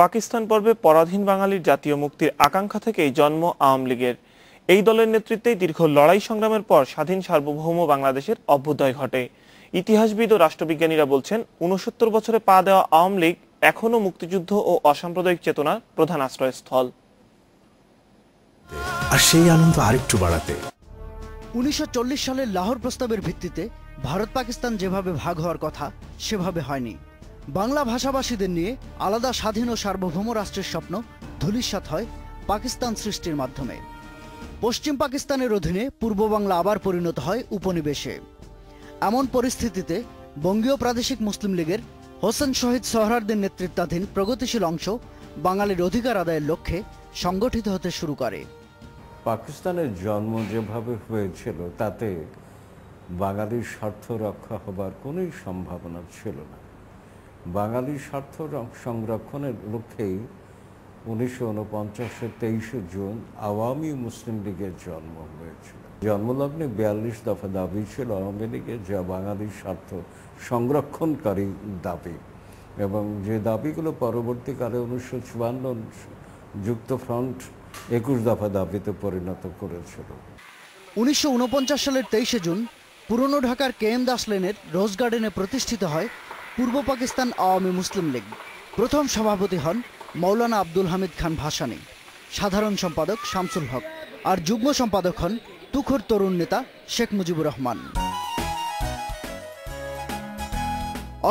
পাকিস্তান পর্বে পরাধীন বাঙালির জাতীয় মুক্তির আকাঙ্ক্ষা থেকেই জন্ম আওয়ামী লীগের। এই দলের নেতৃত্বেই দীর্ঘ লড়াই সংগ্রামের পর স্বাধীন সার্বভৌম বাংলাদেশের অভ্যুদয় ঘটে। ইতিহাসবিদ ও রাষ্ট্রবিজ্ঞানীরা বলছেন উনসত্তর বছরে পা দেওয়া আওয়ামী লীগ এখনও মুক্তিযুদ্ধ ও অসাম্প্রদায়িক চেতনার প্রধান আশ্রয়স্থল। আর সেই আনন্দ আরেকটু বাড়াতে। উনিশশো চল্লিশ সালের লাহোর প্রস্তাবের ভিত্তিতে ভারত পাকিস্তান যেভাবে ভাগ হওয়ার কথা সেভাবে হয়নি। বাংলা ভাষাভাষীদের নিয়ে আলাদা স্বাধীন ও সার্বভৌম রাষ্ট্রের স্বপ্ন ধূলিসাৎ হয় পাকিস্তান সৃষ্টির মাধ্যমে। পশ্চিম পাকিস্তানের অধীনে পূর্ব বাংলা আবার পরিণত হয় উপনিবেশে। এমন পরিস্থিতিতে বঙ্গীয় প্রাদেশিক মুসলিম লীগের হোসেন শহীদ সোহরার্দের নেতৃত্বাধীন প্রগতিশীল অংশ বাঙালির অধিকার আদায়ের লক্ষ্যে সংগঠিত হতে শুরু করে। পাকিস্তানের জন্ম যেভাবে হয়েছিল, তাতে বাঙালির স্বার্থ রক্ষা হবার কোনোই সম্ভাবনা ছিল না। বাঙালির স্বার্থ সংরক্ষণের লক্ষ্যেই উনিশশো উনপঞ্চাশের তেইশে জুন আওয়ামী মুসলিম লীগের জন্ম হয়েছিল। জন্মলগ্নে বিয়াল্লিশ দফা দাবি ছিল আওয়ামী লীগের যা বাঙালির স্বার্থ সংরক্ষণকারী দাবি এবং যে দাবিগুলো পরবর্তীকালে উনিশশো চুয়ান্ন যুক্তফ্রন্ট একুশ দফা দাবিতে পরিণত করেছিল। উনিশশো ঊনপঞ্চাশ সালের তেইশে জুন পুরনো ঢাকার কে এম দাস লেনের রোজ গার্ডেনে প্রতিষ্ঠিত হয় পূর্ব পাকিস্তান আওয়ামী মুসলিম লীগ। প্রথম সভাপতি হন মৌলানা আব্দুল হামিদ খান ভাসানী, সাধারণ সম্পাদক শামসুল হক আর যুগ্ম সম্পাদক হন তুখর তরুণ নেতা শেখ মুজিবুর রহমান।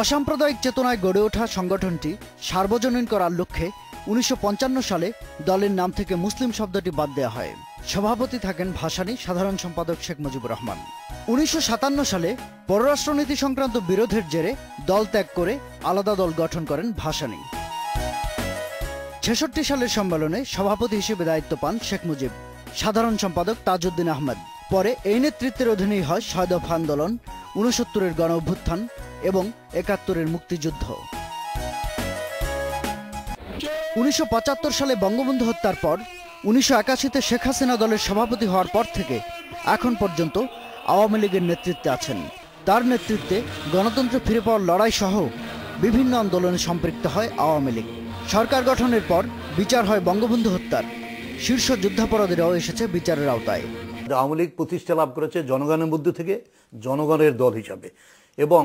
অসাম্প্রদায়িক চেতনায় গড়ে ওঠা সংগঠনটি সার্বজনীন করার লক্ষ্যে উনিশশো পঞ্চান্ন সালে দলের নাম থেকে মুসলিম শব্দটি বাদ দেওয়া হয়। সভাপতি থাকেন ভাসানী, সাধারণ সম্পাদক শেখ মুজিবুর রহমান। উনিশশো সাতান্ন সালে পররাষ্ট্রনীতি সংক্রান্ত বিরোধের জেরে দল ত্যাগ করে আলাদা দল গঠন করেন ভাসানী। ছেষট্টি সালের সম্মেলনে সভাপতি হিসেবে দায়িত্ব পান শেখ মুজিব। সাধারণ সম্পাদক তাজউদ্দিন আহমেদ। পরে এই নেতৃত্বের অধীনেই হয় ছয় দফা আন্দোলন উনসত্তরের গণ অভ্যুত্থান এবং একাত্তরের মুক্তিযুদ্ধ। উনিশশো পঁচাত্তর সালে বঙ্গবন্ধু হত্যার পর, উনিশশো একাশিতে শেখ হাসিনা দলের সভাপতি হওয়ার পর থেকে এখন পর্যন্ত আওয়ামী লীগের নেতৃত্বে আছেন। তার নেতৃত্বে গণতন্ত্র ফিরে পাওয়ার লড়াই সহ বিভিন্ন আন্দোলনে সম্পৃক্ত হয় আওয়ামী লীগ। সরকার গঠনের পর বিচার হয় বঙ্গবন্ধু হত্যার। শীর্ষ যুদ্ধাপরাধীরাও এসেছে বিচারের আওতায়। আওয়ামী লীগ প্রতিষ্ঠা লাভ করেছে জনগণের মধ্যে থেকে, জনগণের দল হিসাবে। এবং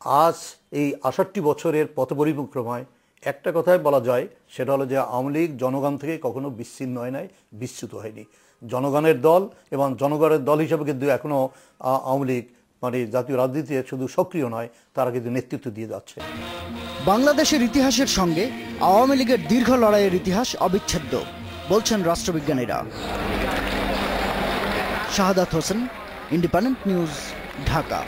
আজ এই আষট্টি বছরের পথ পরিক্রমায় একটা কথাই বলা যায়, সেটা হলো যে আওয়ামী লীগ জনগণ থেকে কখনো বিচ্ছিন্ন হয় নাই, বিচ্যুত হয়নি। জনগণের দল এবং জনগণের দল হিসাবে কিন্তু এখনও আওয়ামী লীগ মানে জাতীয় রাজনীতিতে শুধু সক্রিয় নয়, তারা কিন্তু নেতৃত্ব দিয়ে যাচ্ছে। বাংলাদেশের ইতিহাসের সঙ্গে আওয়ামী লীগের দীর্ঘ লড়াইয়ের ইতিহাস অবিচ্ছেদ্য, বলছেন রাষ্ট্রবিজ্ঞানীরা। Shahadat Hossain, Independent News, Dhaka.